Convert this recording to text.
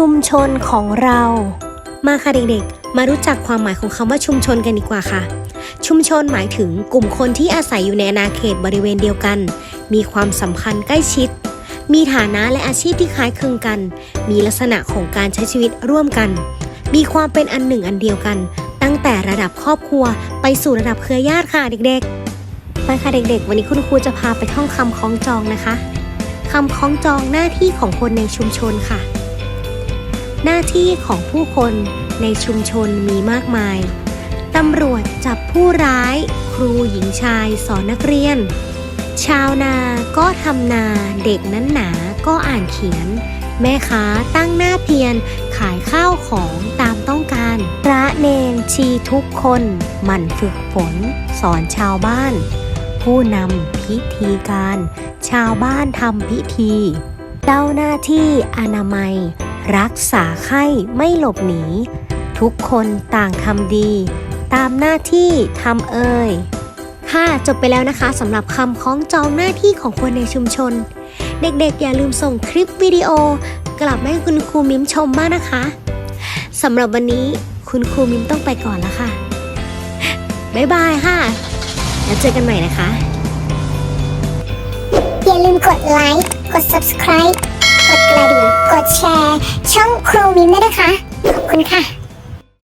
ชุมชนของเรา มาค่ะเด็กๆ มารู้จักความหมายของคำว่าชุมชนกันดีกว่าค่ะ ชุมชนหมายถึงกลุ่มคนที่อาศัยอยู่ในอาณาเขตบริเวณเดียวกัน มีความสัมพันธ์ใกล้ชิด มีฐานะและอาชีพที่คล้ายคลึงกัน มีลักษณะของการใช้ชีวิตร่วมกัน มีความเป็นอันหนึ่งอันเดียวกัน ตั้งแต่ระดับครอบครัวไปสู่ระดับเครือญาติค่ะเด็กๆ ไปค่ะเด็กๆ วันนี้คุณครูจะพาไปท่องคำคล้องจองนะคะคำคล้องจองหน้าที่ของคนในชุมชนค่ะ หน้าที่ของผู้คนในชุมชนมีมากมาย ตำรวจจับผู้ร้าย ครูหญิงชายสอนนักเรียน ชาวนาก็ทำนา เด็กนั้นหนาก็อ่านเขียน แม่ค้าตั้งหน้าเพียรขายข้าวของตามต้องการ พระเนนชีทุกคนหมั่นฝึกฝน สอนชาวบ้าน ผู้นำพิธีการ ชาวบ้านทำพิธี เจ้าหน้าที่อนามัย รักษาไข้ไม่หลบหนี ทุกคนต่างทำดี ตามหน้าที่ทำเอ่ยค่ะจบไปแล้วนะคะสำหรับคำคล้องจองหน้าที่ของคนในชุมชน เด็กๆ อย่าลืมส่งคลิปวิดีโอกลับมาให้คุณครูมิมชมบ้างนะคะสำหรับวันนี้คุณครูมิมต้องไปก่อนแล้วค่ะ บ๊ายบายค่ะ แล้วเจอกันใหม่นะคะ อย่าลืมกดไลค์ กด subscribe กดกระดิ่ง กดแชร์ ช่องครูมิมด้วยนะคะ ขอบคุณค่ะ